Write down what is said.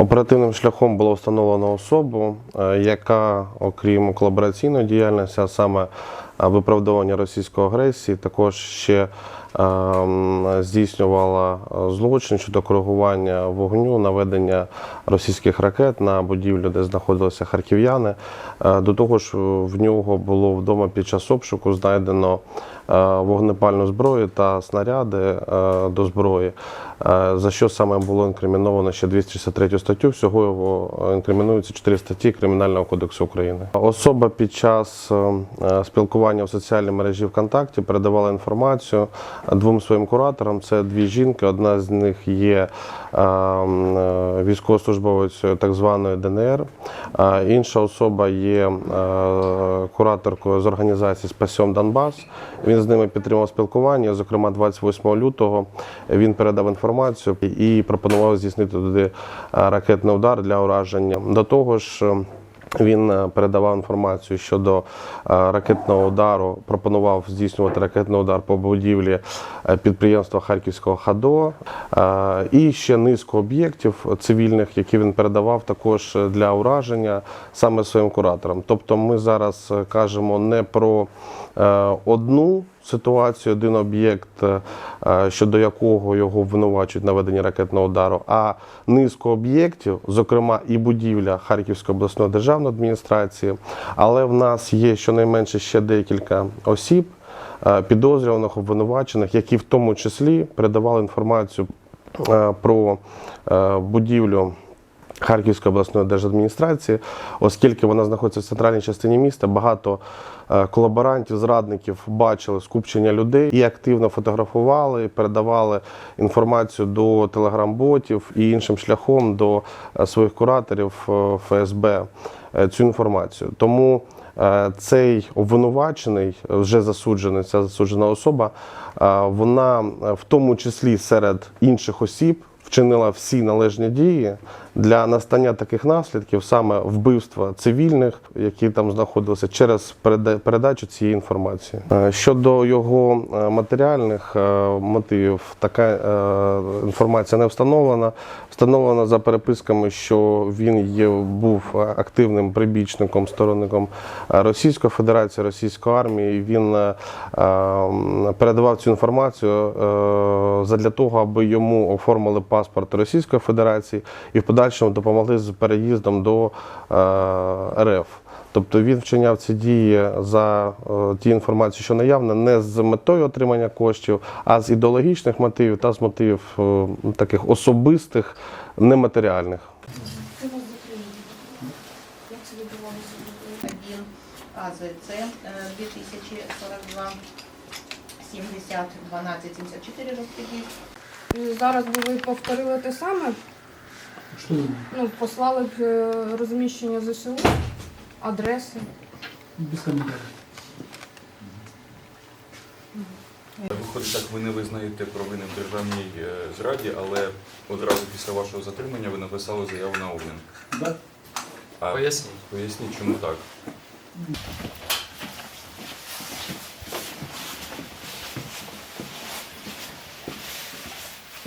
Оперативним шляхом було встановлено особу, е, яка, окрім колабораційної діяльності, а саме виправдовування російської агресії, також ще е, здійснювала е, злочин щодо коригування вогню, наведення російських ракет на будівлю, де знаходилися харків'яни. Е, До того ж, в нього було вдома під час обшуку знайдено е, вогнепальну зброю та снаряди до зброї, за що саме було інкриміновано ще 263 статтю. Всього його інкримінується 4 статті Кримінального кодексу України. Особа під час е, е, спілкування в соціальній мережі ВКонтакті передавала інформацію двом своїм кураторам. Це дві жінки. Одна з них є е, е, військовослужбовець так званої ДНР. а Інша особа є е, кураторкою з організації Спасьом Донбас. Він з ними підтримав спілкування. Зокрема, 28 лютого він передав інформацію і пропонував здійснити туди е, ракетний удар для ураження. До того ж. Він е, передавав інформацію щодо е, ракетного удару, пропонував здійснювати ракетний удар по будівлі е, підприємства Харківського ХАДО і ще низку об'єктів цивільних, які він передавав також для ураження саме своїм кураторам. Тобто, ми зараз кажемо не про одну ситуацію, один об'єкт, е, щодо якого його обвинувачують на веденні ракетного удару, а низку об'єктів, зокрема і будівля Харківської обласної державної адміністрації. Але в нас є щонайменше ще декілька осіб, е, підозрюваних, обвинувачених, які в тому числі передавали інформацію е, про е, будівлю. Харківської обласної держадміністрації, оскільки вона знаходиться в центральній частині міста, багато е, колаборантів, зрадників бачили скупчення людей і активно фотографували, передавали інформацію до телеграм-ботів і іншим шляхом до е, своїх кураторів е, ФСБ цю інформацію. Тому цей обвинувачений, вже засуджений, ця засуджена особа, вона в тому числі серед інших осіб вчинила всі належні дії для настання таких наслідків, саме вбивства цивільних, які там знаходилися, через передачу цієї інформації. Е, Щодо його е, матеріальних е, мотивів, така інформація не встановлена. Встановлено за переписками, що він є, був активним прибічником, сторонником Російської Федерації, Російської армії. Він е, е, передавав цю інформацію задля того, аби йому оформили паспорт Російської Федерації і в подальшому допомогли з переїздом до е, РФ. Тобто він вчиняв ці дії за е, ті інформації, що наявна, не з метою отримання коштів, а з ідеологічних мотивів та з мотивів е, таких особистих, нематеріальних. АЗЦ е, 2042 70 12 74 розподіл. І Зараз би ви повторили те саме, Что ну, послали б е, розміщення ЗСУ, адреси. Без комментариев. Виходить, так ви не визнаєте провини в державній е, зраді, але одразу після вашого затримання ви написали заяву на обмін. Да? Поясніть. поясніть, чому так?